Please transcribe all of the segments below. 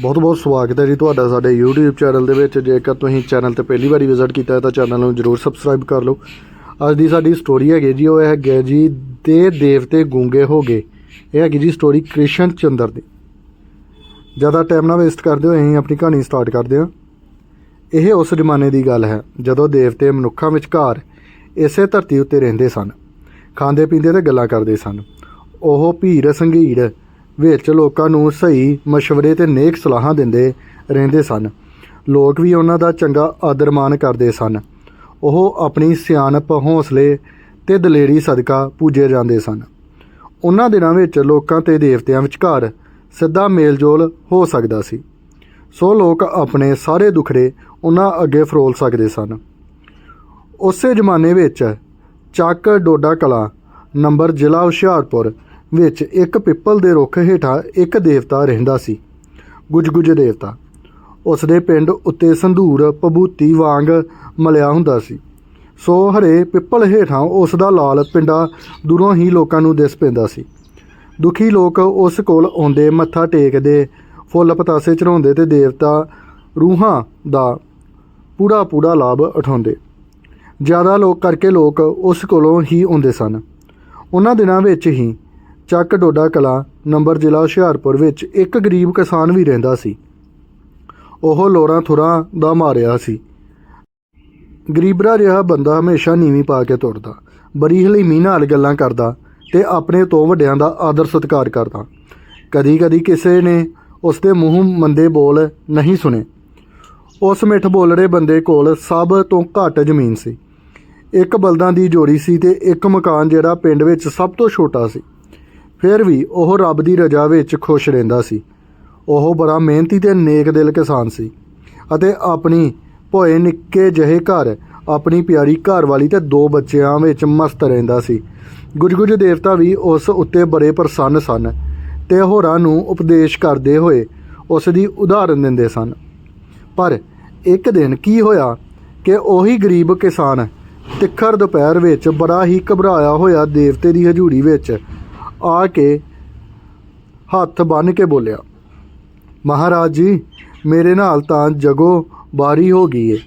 ਬਹੁਤ ਬਹੁਤ ਸਵਾਗਤ ਹੈ ਜੀ ਤੁਹਾਡਾ ਸਾਡੇ YouTube ਚੈਨਲ ਦੇ ਵਿੱਚ। ਜੇਕਰ ਤੁਸੀਂ ਚੈਨਲ ਤੇ ਪਹਿਲੀ ਵਾਰੀ ਵਿਜ਼ਿਟ ਕੀਤਾ ਹੈ ਤਾਂ ਚੈਨਲ ਨੂੰ ਜਰੂਰ ਸਬਸਕ੍ਰਾਈਬ ਕਰ ਲਓ। ਅੱਜ ਦੀ ਸਾਡੀ ਸਟੋਰੀ ਹੈਗੀ ਜੀ, ਉਹ ਹੈਗੀ ਜੀ, ਦੇ ਦੇਵਤੇ ਗੂੰਗੇ ਹੋ ਗਏ। ਇਹ ਹੈਗੀ ਜੀ ਸਟੋਰੀ ਕ੍ਰਿਸ਼ਨ ਚੰਦਰ ਦੀ। ਜ਼ਿਆਦਾ ਟਾਈਮ ਨਾ ਵੇਸਟ ਕਰਦੇ ਹੋਏ ਅਸੀਂ ਆਪਣੀ ਕਹਾਣੀ ਸਟਾਰਟ ਕਰਦੇ ਹਾਂ। ਇਹ ਉਸ ਜ਼ਮਾਨੇ ਦੀ ਗੱਲ ਹੈ, ਜਦੋਂ ਦੇਵਤੇ ਮਨੁੱਖਾਂ ਵਿਚਕਾਰ ਇਸੇ ਧਰਤੀ ਉੱਤੇ ਰਹਿੰਦੇ ਸਨ। ਖਾਂਦੇ ਪੀਂਦੇ ਤੇ ਗੱਲਾਂ ਕਰਦੇ ਸਨ। ਉਹ ਭੀੜ ਸੰਘੀੜ ਵਿੱਚ ਲੋਕਾਂ ਨੂੰ ਸਹੀ ਮਸ਼ਵਰੇ ਤੇ ਨੇਕ ਸਲਾਹਾਂ ਦਿੰਦੇ ਰਹਿੰਦੇ ਸਨ। ਲੋਕ ਵੀ ਉਹਨਾਂ ਦਾ ਚੰਗਾ ਆਦਰ ਮਾਣ ਕਰਦੇ ਸਨ। ਉਹ ਆਪਣੀ ਸਿਆਣਪ, ਹੌਸਲੇ ਤੇ ਦਲੇਰੀ ਸਦਕਾ ਪੂਜੇ ਜਾਂਦੇ ਸਨ। ਉਹਨਾਂ ਦਿਨਾਂ ਵਿੱਚ ਲੋਕਾਂ ਤੇ ਦੇਵਤਿਆਂ ਵਿਚਕਾਰ ਸਿੱਧਾ ਮੇਲਜੋਲ ਹੋ ਸਕਦਾ ਸੀ। ਸੋ ਲੋਕ ਆਪਣੇ ਸਾਰੇ ਦੁਖੜੇ ਉਹਨਾਂ ਅੱਗੇ ਫਰੋਲ ਸਕਦੇ ਸਨ। ਉਸੇ ਜ਼ਮਾਨੇ ਵਿੱਚ ਚੱਕ ਡੋਡਾ ਕਲਾ ਨੰਬਰ ਜ਼ਿਲ੍ਹਾ ਹੁਸ਼ਿਆਰਪੁਰ ਵਿੱਚ ਇੱਕ ਪਿੱਪਲ ਦੇ ਰੁੱਖ ਹੇਠਾਂ ਇੱਕ ਦੇਵਤਾ ਰਹਿੰਦਾ ਸੀ। ਗੁਜਗੁਜ ਦੇਵਤਾ। ਉਸ ਦੇ ਪਿੰਡ ਉੱਤੇ ਸੰਧੂਰ, ਪਬੂਤੀ, ਵਾਂਗ ਮਲਿਆ ਹੁੰਦਾ ਸੀ। ਸੋ ਹਰੇ ਪਿੱਪਲ ਹੇਠਾਂ ਉਸ ਦਾ ਲਾਲ ਪਿੰਡਾ ਦੂਰੋਂ ਹੀ ਲੋਕਾਂ ਨੂੰ ਦਿਸ ਪੈਂਦਾ ਸੀ। ਦੁਖੀ ਲੋਕ ਉਸ ਕੋਲ ਆਉਂਦੇ ਮੱਥਾ ਟੇਕਦੇ, ਫੁੱਲ ਪਤਾਸੇ ਚੜਾਉਂਦੇ ਤੇ ਦੇਵਤਾ ਰੂਹਾਂ ਦਾ ਪੂਰਾ ਪੂਰਾ ਲਾਭ ਉਠਾਉਂਦੇ। ਜ਼ਿਆਦਾ ਲੋਕ ਕਰਕੇ ਲੋਕ ਉਸ ਕੋਲੋਂ ਹੀ ਆਉਂਦੇ ਸਨ। ਉਹਨਾਂ ਦਿਨਾਂ ਵਿੱਚ ਹੀ ਚੱਕ ਡੋਡਾ ਕਲਾ ਨੰਬਰ ਜ਼ਿਲ੍ਹਾ ਹੁਸ਼ਿਆਰਪੁਰ ਵਿੱਚ ਇੱਕ ਗਰੀਬ ਕਿਸਾਨ ਵੀ ਰਹਿੰਦਾ ਸੀ। ਉਹ ਲੋਰਾਂ ਥੁਰਾਂ ਦਾ ਮਾਰਿਆ ਸੀ। ਗਰੀਬਰਾ ਰਿਹਾ ਬੰਦਾ ਹਮੇਸ਼ਾ ਨੀਵੀਂ ਪਾ ਕੇ ਤੁਰਦਾ, ਬੜੀ ਹਲੀਮੀ ਨਾਲ ਗੱਲਾਂ ਕਰਦਾ ਤੇ ਆਪਣੇ ਤੋਂ ਵੱਡਿਆਂ ਦਾ ਆਦਰ ਸਤਿਕਾਰ ਕਰਦਾ। ਕਦੀ-ਕਦੀ ਕਿਸੇ ਨੇ ਉਸ ਦੇ ਮੂੰਹ ਮੰਦੇ ਬੋਲ ਨਹੀਂ ਸੁਣੇ। ਉਸ ਮਿੱਠ ਬੋਲੜੇ ਬੰਦੇ ਕੋਲ ਸਭ ਤੋਂ ਘੱਟ ਜ਼ਮੀਨ ਸੀ। ਇੱਕ ਬਲਦਾਂ ਦੀ ਜੋੜੀ ਸੀ ਤੇ ਇੱਕ ਮਕਾਨ ਜਿਹੜਾ ਪਿੰਡ ਵਿੱਚ ਸਭ ਤੋਂ ਛੋਟਾ ਸੀ। ਫਿਰ ਵੀ ਉਹ ਰੱਬ ਦੀ ਰਜ਼ਾ ਵਿੱਚ ਖੁਸ਼ ਰਹਿੰਦਾ ਸੀ। ਉਹ ਬੜਾ ਮਿਹਨਤੀ ਤੇ ਨੇਕ ਦਿਲ ਕਿਸਾਨ ਸੀ ਅਤੇ ਆਪਣੀ ਭੋਏ ਨਿੱਕੇ ਜਿਹੇ ਘਰ, ਆਪਣੀ ਪਿਆਰੀ ਘਰਵਾਲੀ ਤੇ ਦੋ ਬੱਚਿਆਂ ਵਿੱਚ ਮਸਤ ਰਹਿੰਦਾ ਸੀ। ਗੁਜਗੁਜ ਦੇਵਤਾ ਵੀ ਉਸ ਉੱਤੇ ਬੜੇ ਪ੍ਰਸੰਨ ਸਨ ਤੇ ਹੋਰਾਂ ਨੂੰ ਉਪਦੇਸ਼ ਕਰਦੇ ਹੋਏ ਉਸ ਦੀ ਉਦਾਹਰਨ ਦਿੰਦੇ ਸਨ। ਪਰ ਇੱਕ ਦਿਨ ਕੀ ਹੋਇਆ ਕਿ ਉਹੀ ਗਰੀਬ ਕਿਸਾਨ ਤਿੱਖਰ ਦੁਪਹਿਰ ਵਿੱਚ ਬੜਾ ਹੀ ਘਬਰਾਇਆ ਹੋਇਆ ਦੇਵਤੇ ਦੀ ਹਜ਼ੂਰੀ ਵਿੱਚ ਆ ਕੇ ਹੱਥ ਬੰਨ੍ਹ ਕੇ ਬੋਲਿਆ, ਮਹਾਰਾਜ ਜੀ, ਮੇਰੇ ਨਾਲ ਤਾਂ ਜਗੋ ਬਾਰੀ ਹੋ ਗਈ ਏ।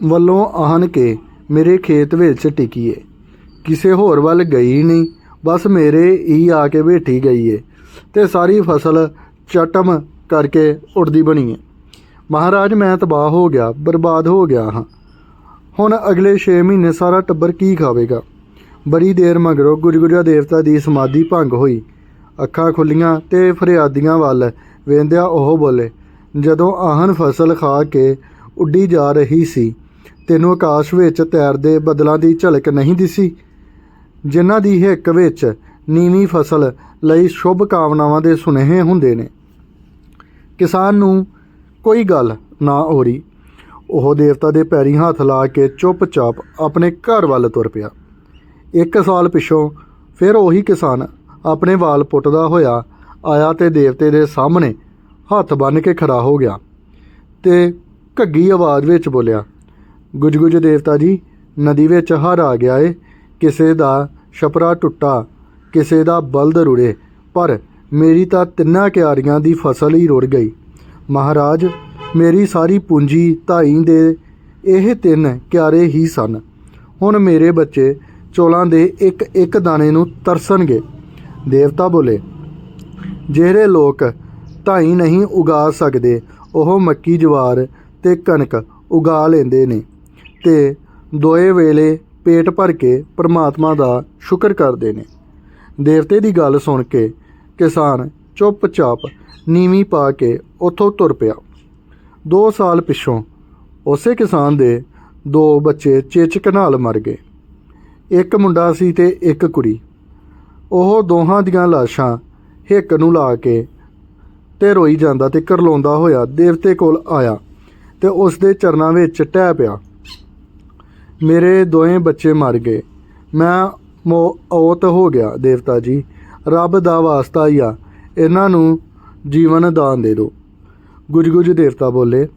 ਵੱਲੋਂ ਆਣ ਕੇ ਮੇਰੇ ਖੇਤ ਵਿੱਚ ਟਿਕੀ ਏ ਕਿਸੇ ਹੋਰ ਵੱਲ ਗਈ ਨਹੀਂ, ਬਸ ਮੇਰੇ ਹੀ ਆ ਕੇ ਬੈਠੀ ਗਈ ਏ ਤੇ ਸਾਰੀ ਫਸਲ ਚਟਮ ਕਰਕੇ ਉੜਦੀ ਬਣੀ ਏ। ਮਹਾਰਾਜ, ਮੈਂ ਤਬਾਹ ਹੋ ਗਿਆ, ਬਰਬਾਦ ਹੋ ਗਿਆ ਹਾਂ। ਹੁਣ ਅਗਲੇ 6 ਮਹੀਨੇ ਸਾਰਾ ਟੱਬਰ ਕੀ ਖਾਵੇਗਾ? ਬੜੀ ਦੇਰ ਮਗਰੋਂ ਗੁਜਗੁਜਾ ਦੇਵਤਾ ਦੀ ਸਮਾਧੀ ਭੰਗ ਹੋਈ। ਅੱਖਾਂ ਖੁੱਲੀਆਂ ਤੇ ਫਰਿਆਦੀਆਂ ਵੱਲ ਵੇਂਦਿਆ ਉਹ ਬੋਲੇ, ਜਦੋਂ ਆਹਨ ਫਸਲ ਖਾ ਕੇ ਉੱਡੀ ਜਾ ਰਹੀ ਸੀ, ਤੈਨੂੰ ਆਕਾਸ਼ ਵਿੱਚ ਤੈਰਦੇ ਬਦਲਾਂ ਦੀ ਝਲਕ ਨਹੀਂ ਦਿਸੀ? ਜਿਨ੍ਹਾਂ ਦੀ ਹਿੱਕ ਵਿੱਚ ਨੀਵੀਂ ਫਸਲ ਲਈ ਸ਼ੁਭ ਕਾਮਨਾਵਾਂ ਦੇ ਸੁਨੇਹੇ ਹੁੰਦੇ ਨੇ। ਕਿਸਾਨ ਨੂੰ ਕੋਈ ਗੱਲ ਨਾ ਹੋਰੀ। ਉਹ ਦੇਵਤਾ ਦੇ ਪੈਰੀ ਹੱਥ ਲਾ ਕੇ ਚੁੱਪਚਾਪ ਆਪਣੇ ਘਰ ਵੱਲ ਤੁਰ ਪਿਆ। ਇੱਕ ਸਾਲ ਪਿੱਛੋਂ ਫਿਰ ਉਹੀ ਕਿਸਾਨ ਆਪਣੇ ਵਾਲ ਪੁੱਟਦਾ ਹੋਇਆ ਆਇਆ ਤੇ ਦੇਵਤੇ ਦੇ ਸਾਹਮਣੇ ਹੱਥ ਬੰਨ੍ਹ ਕੇ ਖੜਾ ਹੋ ਗਿਆ ਤੇ ਘੱਗੀ ਆਵਾਜ਼ ਵਿੱਚ ਬੋਲਿਆ, ਗੁਜਗੁਜ ਦੇਵਤਾ ਜੀ, ਨਦੀ ਵਿੱਚ ਹਰ ਆ ਗਿਆ ਏ, ਕਿਸੇ ਦਾ ਛਪਰਾ ਟੁੱਟਾ, ਕਿਸੇ ਦਾ ਬਲਦ ਰੁੜੇ, ਪਰ ਮੇਰੀ ਤਾਂ ਤਿੰਨਾਂ ਕਿਆਰੀਆਂ ਦੀ ਫਸਲ ਹੀ ਰੁੜ ਗਈ। ਮਹਾਰਾਜ, ਮੇਰੀ ਸਾਰੀ ਪੂੰਜੀ ਧਾਈ ਦੇ ਇਹ ਤਿੰਨ ਕਿਆਰੇ ਹੀ ਸਨ। ਹੁਣ ਮੇਰੇ ਬੱਚੇ ਚੋਲਾਂ ਦੇ ਇੱਕ ਇੱਕ ਦਾਣੇ ਨੂੰ ਤਰਸਣਗੇ। ਦੇਵਤਾ ਬੋਲੇ, ਜਿਹੜੇ ਲੋਕ ਧਾਈ ਨਹੀਂ ਉਗਾ ਸਕਦੇ, ਉਹ ਮੱਕੀ, ਜਵਾਰ ਤੇ ਕਣਕ ਉਗਾ ਲੈਂਦੇ ਨੇ ਤੇ ਦੋਏ ਵੇਲੇ ਪੇਟ ਭਰ ਕੇ ਪ੍ਰਮਾਤਮਾ ਦਾ ਸ਼ੁਕਰ ਕਰਦੇ ਨੇ। ਦੇਵਤੇ ਦੀ ਗੱਲ ਸੁਣ ਕੇ ਕਿਸਾਨ ਚੁੱਪਚਾਪ ਨੀਵੀਂ ਪਾ ਕੇ ਉੱਥੋਂ ਤੁਰ ਪਿਆ। 2 ਸਾਲ ਪਿੱਛੋਂ ਉਸੇ ਕਿਸਾਨ ਦੇ ਦੋ ਬੱਚੇ ਚੇਚਕ ਨਾਲ ਮਰ ਗਏ। ਇੱਕ ਮੁੰਡਾ ਸੀ ਤੇ ਇੱਕ ਕੁੜੀ। ਉਹ ਦੋਹਾਂ ਦੀਆਂ ਲਾਸ਼ਾਂ ਹਿੱਕ ਨੂੰ ਲਾ ਕੇ ਤੇ ਰੋਈ ਜਾਂਦਾ ਤੇ ਕਰਲਾਉਂਦਾ ਹੋਇਆ ਦੇਵਤੇ ਕੋਲ ਆਇਆ ਤੇ ਉਸ ਦੇ ਚਰਨਾਂ ਵਿੱਚ ਟਹਿ ਪਿਆ। ਮੇਰੇ ਦੋਵੇਂ ਬੱਚੇ ਮਰ ਗਏ। ਮੈਂ ਮੌਤ ਹੋ ਗਿਆ, ਦੇਵਤਾ ਜੀ। ਰੱਬ ਦਾ ਵਾਸਤਾ ਹੀ ਆ। ਇਹਨਾਂ ਨੂੰ ਜੀਵਨ ਦਾਨ ਦੇ ਦਿਓ ਗੁਜਗੁਜ ਦੇਵਤਾ ਬੋਲੇ,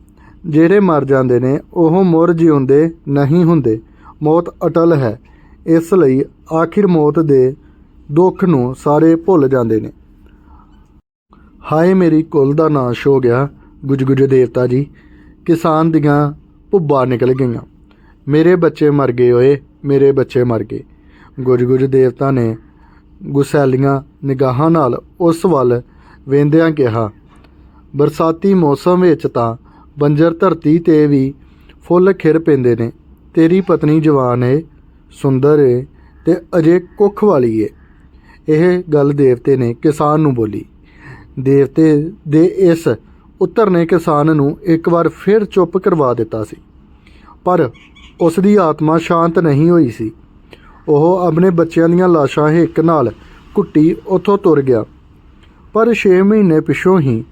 ਜਿਹੜੇ ਮਰ ਜਾਂਦੇ ਨੇ, ਉਹ ਮੁਰ ਜਿਉਂਦੇ ਨਹੀਂ ਹੁੰਦੇ। ਮੌਤ ਅਟਲ ਹੈ। ਇਸ ਲਈ ਆਖਿਰ ਮੌਤ ਦੇ ਦੁੱਖ ਨੂੰ ਸਾਰੇ ਭੁੱਲ ਜਾਂਦੇ ਨੇ। ਹਾਏ ਮੇਰੀ ਕੁੱਲ ਦਾ ਨਾਸ਼ ਹੋ ਗਿਆ, ਗੁਜਗੁਜ ਦੇਵਤਾ ਜੀ। ਕਿਸਾਨ ਦੀਆਂ ਭੁੱਬਾਂ ਨਿਕਲ ਗਈਆਂ। ਮੇਰੇ ਬੱਚੇ ਮਰ ਗਏ ਓਏ, ਮੇਰੇ ਬੱਚੇ ਮਰ ਗਏ। ਗੁਜਗੁਜ ਦੇਵਤਾ ਨੇ ਗੁਸੈਲੀਆਂ ਨਿਗਾਹਾਂ ਨਾਲ ਉਸ ਵੱਲ ਵੇਂਦਿਆਂ ਕਿਹਾ, ਬਰਸਾਤੀ ਮੌਸਮ ਵਿੱਚ ਤਾਂ ਬੰਜਰ ਧਰਤੀ ਤੇ ਵੀ ਫੁੱਲ ਖਿਰ ਪੈਂਦੇ ਨੇ। ਤੇਰੀ ਪਤਨੀ ਜਵਾਨ ਏ ਸੁੰਦਰ ਏ ਤੇ ਅਜੇ ਕੁੱਖ ਵਾਲੀ ਏ। ਇਹ ਗੱਲ ਦੇਵਤੇ ਨੇ ਕਿਸਾਨ ਨੂੰ ਬੋਲੀ। ਦੇਵਤੇ ਦੇ ਇਸ ਉੱਤਰ ਨੇ ਕਿਸਾਨ ਨੂੰ ਇੱਕ ਵਾਰ ਫਿਰ ਚੁੱਪ ਕਰਵਾ ਦਿੱਤਾ ਸੀ। ਪਰ ਉਸ ਦੀ ਆਤਮਾ ਸ਼ਾਂਤ ਨਹੀਂ ਹੋਈ ਸੀ। ਉਹ ਆਪਣੇ ਬੱਚਿਆਂ ਦੀਆਂ ਲਾਸ਼ਾਂ ਹਿੱਕ ਨਾਲ ਕੁੱਟੀ ਉੱਥੋਂ ਤੁਰ ਗਿਆ। ਪਰ 6 ਮਹੀਨੇ ਪਿਛੋਂ ਹੀ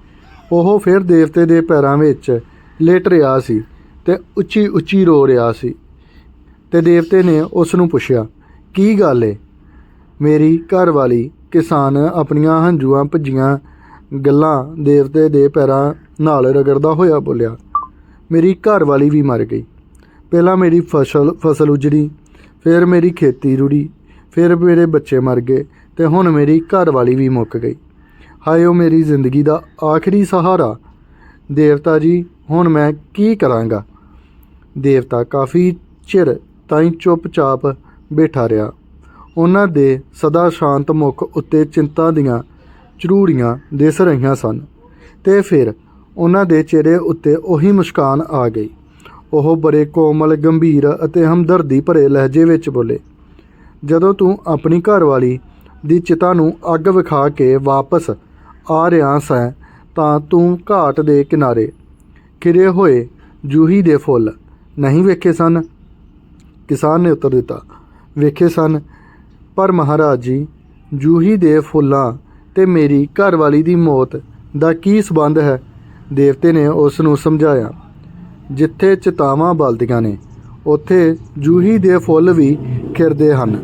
ਉਹ ਫਿਰ ਦੇਵਤੇ ਦੇ ਪੈਰਾਂ ਵਿੱਚ ਲੇਟ ਰਿਹਾ ਸੀ ਤੇ ਉੱਚੀ ਉੱਚੀ ਰੋ ਰਿਹਾ ਸੀ। ਤੇ ਦੇਵਤੇ ਨੇ ਉਸ ਨੂੰ ਪੁੱਛਿਆ, ਕੀ ਗੱਲ ਏ? ਮੇਰੀ ਘਰ ਵਾਲੀ ਕਿਸਾਨ ਆਪਣੀਆਂ ਹੰਝੂਆਂ ਭੱਜੀਆਂ ਗੱਲਾਂ ਦੇਵਤੇ ਦੇ ਪੈਰਾਂ ਨਾਲ ਰਗੜਦਾ ਹੋਇਆ ਬੋਲਿਆ, ਮੇਰੀ ਘਰ ਵਾਲੀ ਵੀ ਮਰ ਗਈ। ਪਹਿਲਾਂ ਮੇਰੀ ਫਸਲ ਫਸਲ ਉਜੜੀ, ਫਿਰ ਮੇਰੀ ਖੇਤੀ ਰੁੜੀ, ਫਿਰ ਮੇਰੇ ਬੱਚੇ ਮਰ ਗਏ ਤੇ ਹੁਣ ਮੇਰੀ ਘਰ ਵਾਲੀ ਵੀ ਮੁੱਕ ਗਈ। ਹਾਏ ਉਹ ਮੇਰੀ ਜ਼ਿੰਦਗੀ ਦਾ ਆਖਰੀ ਸਹਾਰਾ। ਦੇਵਤਾ ਜੀ, ਹੁਣ ਮੈਂ ਕੀ ਕਰਾਂਗਾ? ਦੇਵਤਾ ਕਾਫੀ ਚਿਰ ਤਾਈਂ ਚੁੱਪਚਾਪ ਬੈਠਾ ਰਿਹਾ। ਉਹਨਾਂ ਦੇ ਸਦਾ ਸ਼ਾਂਤ ਮੁਖ ਉੱਤੇ ਚਿੰਤਾ ਦੀਆਂ ਚਰੂੜੀਆਂ ਦਿਸ ਰਹੀਆਂ ਸਨ ਤੇ ਫਿਰ ਉਹਨਾਂ ਦੇ ਚਿਹਰੇ ਉੱਤੇ ਉਹੀ ਮੁਸਕਾਨ ਆ ਗਈ। ਉਹ ਬੜੇ ਕੋਮਲ, ਗੰਭੀਰ ਅਤੇ ਹਮਦਰਦੀ ਭਰੇ ਲਹਿਜੇ ਵਿੱਚ ਬੋਲੇ, ਜਦੋਂ ਤੂੰ ਆਪਣੀ ਘਰਵਾਲੀ ਦੀ ਚਿਤਾ ਨੂੰ ਅੱਗ ਵਿਖਾ ਕੇ ਵਾਪਸ ਆ ਰਿਹਾ ਸੈਂ, ਤਾਂ ਤੂੰ ਘਾਟ ਦੇ ਕਿਨਾਰੇ ਖਿੜੇ ਹੋਏ ਜੂਹੀ ਦੇ ਫੁੱਲ ਨਹੀਂ ਵੇਖੇ ਸਨ। ਕਿਸਾਨ ਨੇ ਉੱਤਰ ਦਿੱਤਾ। ਵੇਖੇ ਸਨ, ਪਰ ਮਹਾਰਾਜ ਜੀ, ਜੂਹੀ ਦੇ ਫੁੱਲਾਂ ਤੇ ਮੇਰੀ ਘਰਵਾਲੀ ਦੀ ਮੌਤ ਦਾ ਕੀ ਸਬੰਧ ਹੈ? ਦੇਵਤੇ ਨੇ ਉਸ ਨੂੰ ਸਮਝਾਇਆ। ਜਿੱਥੇ ਚਿਤਾਵਾਂ ਬਲਦੀਆਂ ਨੇ, ਉੱਥੇ ਜੂਹੀ ਦੇ ਫੁੱਲ ਵੀ ਖਿਰਦੇ ਹਨ।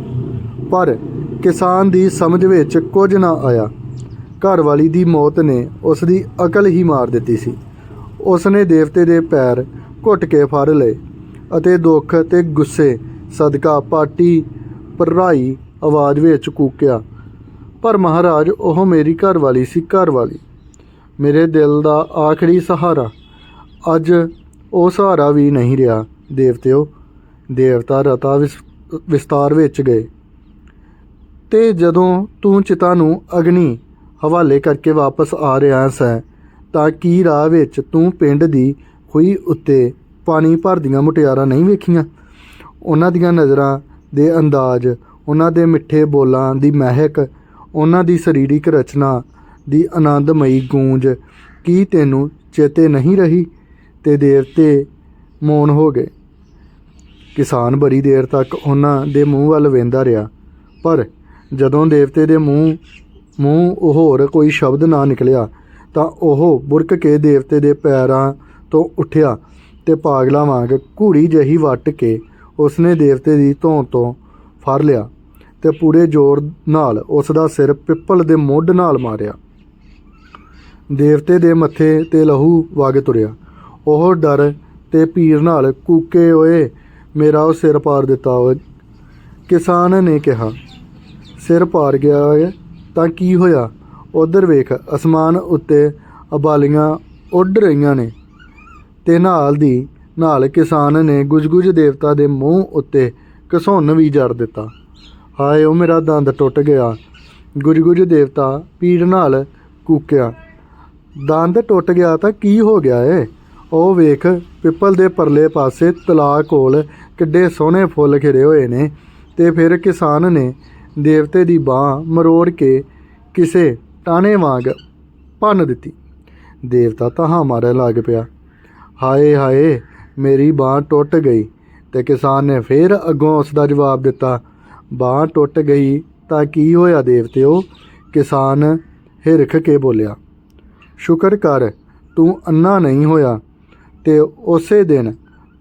ਪਰ ਕਿਸਾਨ ਦੀ ਸਮਝ ਵਿੱਚ ਕੁਝ ਨਾ ਆਇਆ। ਘਰਵਾਲੀ ਦੀ ਮੌਤ ਨੇ ਉਸ ਦੀ ਅਕਲ ਹੀ ਮਾਰ ਦਿੱਤੀ ਸੀ। ਉਸ ਨੇ ਦੇਵਤੇ ਦੇ ਪੈਰ ਘੁੱਟ ਕੇ ਫੜ ਲਏ। ਅਤੇ ਦੁੱਖ ਤੇ ਗੁੱਸੇ ਸਦਕਾ ਪਾਟੀ ਭਰਾਈ ਆਵਾਜ਼ ਵਿੱਚ ਕੂਕਿਆ, ਪਰ ਮਹਾਰਾਜ, ਉਹ ਮੇਰੀ ਘਰਵਾਲੀ ਸੀ, ਘਰਵਾਲੀ। ਮੇਰੇ ਦਿਲ ਦਾ ਆਖਰੀ ਸਹਾਰਾ। ਅੱਜ ਉਹ ਸਹਾਰਾ ਵੀ ਨਹੀਂ ਰਿਹਾ। ਦੇਵਤਿਓ, ਦੇਵਤਾ ਰਤਾ ਵਿਸ- ਵਿਸਤਾਰ ਵਿੱਚ ਗਏ। ਤੇ ਜਦੋਂ ਤੂੰ ਚਿਤਾ ਨੂੰ ਅਗਨੀ ਹਵਾਲੇ ਕਰਕੇ ਵਾਪਸ ਆ ਰਿਹਾ ਸੈਂ, ਤਾਂ ਕੀ ਰਾਹ ਵਿੱਚ ਤੂੰ ਪਿੰਡ ਦੀ ਹੋਈ ਉੱਤੇ ਪਾਣੀ ਭਰਦੀਆਂ ਮੁਟਿਆਰਾਂ ਨਹੀਂ ਵੇਖੀਆਂ। ਉਹਨਾਂ ਦੀਆਂ ਨਜ਼ਰਾਂ ਦੇ ਅੰਦਾਜ਼, ਉਹਨਾਂ ਦੇ ਮਿੱਠੇ ਬੋਲਾਂ ਦੀ ਮਹਿਕ, ਉਹਨਾਂ ਦੀ ਸਰੀਰਕ ਰਚਨਾ ਦੀ ਆਨੰਦਮਈ ਗੂੰਜ, ਕੀ ਤੈਨੂੰ ਚੇਤੇ ਨਹੀਂ ਰਹੀ? ਤੇ ਦੇਵਤੇ ਮੌਨ ਹੋ ਗਏ। ਕਿਸਾਨ ਬੜੀ ਦੇਰ ਤੱਕ ਉਹਨਾਂ ਦੇ ਮੂੰਹ ਵੱਲ ਵੇਂਦਾ ਰਿਹਾ। ਪਰ ਜਦੋਂ ਦੇਵਤੇ ਦੇ ਮੂੰਹ ਮੂੰਹ ਹੋਰ ਕੋਈ ਸ਼ਬਦ ਨਾ ਨਿਕਲਿਆ, ਤਾਂ ਉਹ ਬੁਰਕ ਕੇ ਦੇਵਤੇ ਦੇ ਪੈਰਾਂ ਤੋਂ ਉੱਠਿਆ। ਤੇ ਪਾਗਲਾ ਵਾਂਗ ਘੂੜੀ ਜਹੀ ਵੱਟ ਕੇ ਉਸਨੇ ਦੇਵਤੇ ਦੀ ਧੌਣ ਤੋਂ ਫੜ ਲਿਆ ਤੇ ਪੂਰੇ ਜ਼ੋਰ ਨਾਲ ਉਸ ਦਾ ਸਿਰ ਪਿੱਪਲ ਦੇ ਮੁੱਢ ਨਾਲ ਮਾਰਿਆ। ਦੇਵਤੇ ਦੇ ਮੱਥੇ ਤੇ ਲਹੂ ਵਗ ਤੁਰਿਆ। ਉਹ ਡਰ ਤੇ ਪੀਰ ਨਾਲ ਕੂਕੇ, ਓਏ, ਮੇਰਾ ਉਹ ਸਿਰ ਪਾਰ ਦਿੱਤਾ ਓਏ। ਕਿਸਾਨ ਨੇ ਕਿਹਾ, ਸਿਰ ਪਾਰ ਗਿਆ ਤਾਂ ਕੀ ਹੋਇਆ? ਉਧਰ ਵੇਖ, ਅਸਮਾਨ ਉੱਤੇ ਅਬਾਲੀਆਂ ਉੱਡ ਰਹੀਆਂ ਨੇ। ਤੇ ਨਾਲ ਦੀ ਨਾਲ ਕਿਸਾਨ ਨੇ ਗੁਜਗੁਜ ਦੇਵਤਾ ਦੇ ਮੂੰਹ ਉੱਤੇ ਘਸੁੰਨ ਵੀ ਜੜ ਦਿੱਤਾ। ਹਾਏ, ਉਹ ਮੇਰਾ ਦੰਦ ਟੁੱਟ ਗਿਆ। ਗੁਜਗੁਜ ਦੇਵਤਾ ਪੀੜ ਨਾਲ ਕੂਕਿਆ। ਦੰਦ ਟੁੱਟ ਗਿਆ ਤਾਂ ਕੀ ਹੋ ਗਿਆ ਏ? ਉਹ ਵੇਖ ਪਿੱਪਲ ਦੇ ਪਰਲੇ ਪਾਸੇ ਤਲਾਅ ਕੋਲ ਕਿੱਡੇ ਸੋਹਣੇ ਫੁੱਲ ਖਿੜੇ ਹੋਏ ਨੇ ਤੇ ਫਿਰ ਕਿਸਾਨ ਨੇ ਦੇਵਤੇ ਦੀ ਬਾਹ ਮਰੋੜ ਕੇ ਕਿਸੇ ਟਾਣੇ ਵਾਂਗ ਭੰਨ ਦਿੱਤੀ। ਦੇਵਤਾ ਤਾਂ ਹਾਂ ਮਾਰਨ ਲੱਗ ਪਿਆ। ਹਾਏ ਹਾਏ, ਮੇਰੀ ਬਾਹ ਟੁੱਟ ਗਈ ਤੇ ਕਿਸਾਨ ਨੇ ਫਿਰ ਅੱਗੋਂ ਉਸ ਦਾ ਜਵਾਬ ਦਿੱਤਾ, ਬਾਹ ਟੁੱਟ ਗਈ ਤਾਂ ਕੀ ਹੋਇਆ ਦੇਵਤਿਓ? ਕਿਸਾਨ ਹਿਰਖ ਕੇ ਬੋਲਿਆ, ਸ਼ੁਕਰ ਕਰ, ਤੂੰ ਅੰਨਾ ਨਹੀਂ ਹੋਇਆ ਤੇ ਉਸੇ ਦਿਨ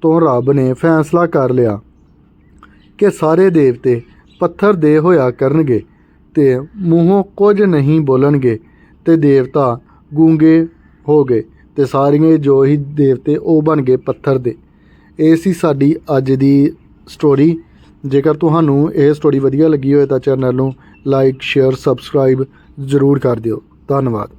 ਤੋਂ ਰੱਬ ਨੇ ਫੈਸਲਾ ਕਰ ਲਿਆ ਕਿ ਸਾਰੇ ਦੇਵਤੇ ਪੱਥਰ ਦੇ ਹੋਇਆ ਕਰਨਗੇ ਤੇ ਮੂੰਹੋਂ ਕੁਝ ਨਹੀਂ ਬੋਲਣਗੇ ਤੇ ਦੇਵਤਾ ਗੂੰਗੇ ਹੋ ਗਏ। ਤੇ ਸਾਰੀਆਂ ਜੋ ਹੀ ਦੇਵਤੇ ਉਹ ਬਣ ਗਏ ਪੱਥਰ ਦੇ। ਇਹ ਸੀ ਸਾਡੀ ਅੱਜ ਦੀ ਸਟੋਰੀ ਜੇਕਰ ਤੁਹਾਨੂੰ ਇਹ ਸਟੋਰੀ ਵਧੀਆ ਲੱਗੀ ਹੋਵੇ ਤਾਂ ਚੈਨਲ ਨੂੰ ਲਾਈਕ ਸ਼ੇਅਰ ਸਬਸਕ੍ਰਾਈਬ ਜ਼ਰੂਰ ਕਰ ਦਿਓ। ਧੰਨਵਾਦ।